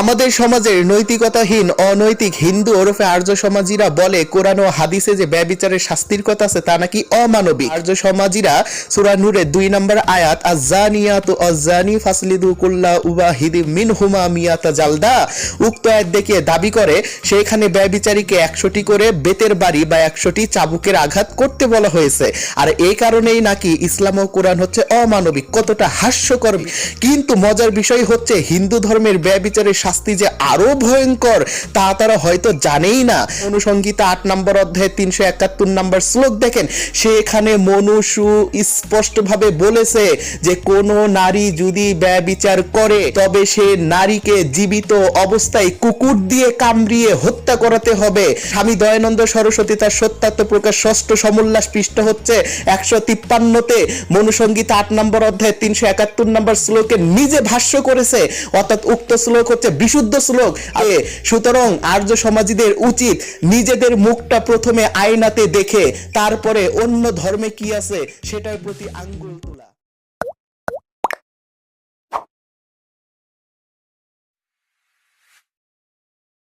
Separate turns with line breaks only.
আমাদের সমাজের নৈতিকতাহীন, অনৈতিক হিন্দু ওরফে আর্য সমাজীরা বলে, কোরআন ও হাদিসে যে ব্যবিচারের শাস্তির কথা আছে তা নাকি অমানবিক? আর্য সমাজীরা সূরা নূরে দুই নম্বর আয়াত আজানিয়াতু আজানি ফাসলিদু কুল্লা উবাহিদি মিনহুমা মিয়াতা জালদা। উক্ত আয়াত দেখিয়ে দাবি করে, সেখানে ব্যবিচারীকে একশোটি করে বেতের বাড়ি বা একশোটি চাবুকের আঘাত করতে বলা হয়েছে। আর এই কারণেই নাকি ইসলাম ও কোরআন হচ্ছে অমানবিক, কতটা হাস্যকর। কিন্তু মজার বিষয় হচ্ছে, হিন্দু ধর্মের ব্যবিচারের শাস্তি যে আরও ভয়ঙ্কর, তা তারা হয়তো জানেই না। অনুসংগীতা আট নম্বর অধ্যায়ে তিনশো একাত্তর নম্বর শ্লোক দেখেন, সেখানে মনুষু স্পষ্টভাবে বলেছে যে, কোন নারী যদি ব্যবিচার করে, তবে সে নারীকে জীবিত অবস্থায় কুকুর দিয়ে কামড়িয়ে হত্যা করাতে হবে। স্বামী দয়ানন্দ সরস্বতী তার সত্যাত্ম প্রকাশ ষষ্ঠ সমুল্লাস পৃষ্ঠ হচ্ছে একশো তিপ্পান্নতে। মনুসংগীত আট নম্বর অধ্যায় তিনশো একাত্তর নম্বর শ্লোকে নিজে ভাষ্য করেছে, অর্থাৎ উক্ত শ্লোক হচ্ছে বিশুদ্ধ শ্লোক সুতরাং আর্য সমাজীদের উচিত নিজেদের মুখটা প্রথমে আয়নাতে দেখে, তারপরে অন্য ধর্মে কি আছে, সেটার প্রতি আঙ্গুল তুলে।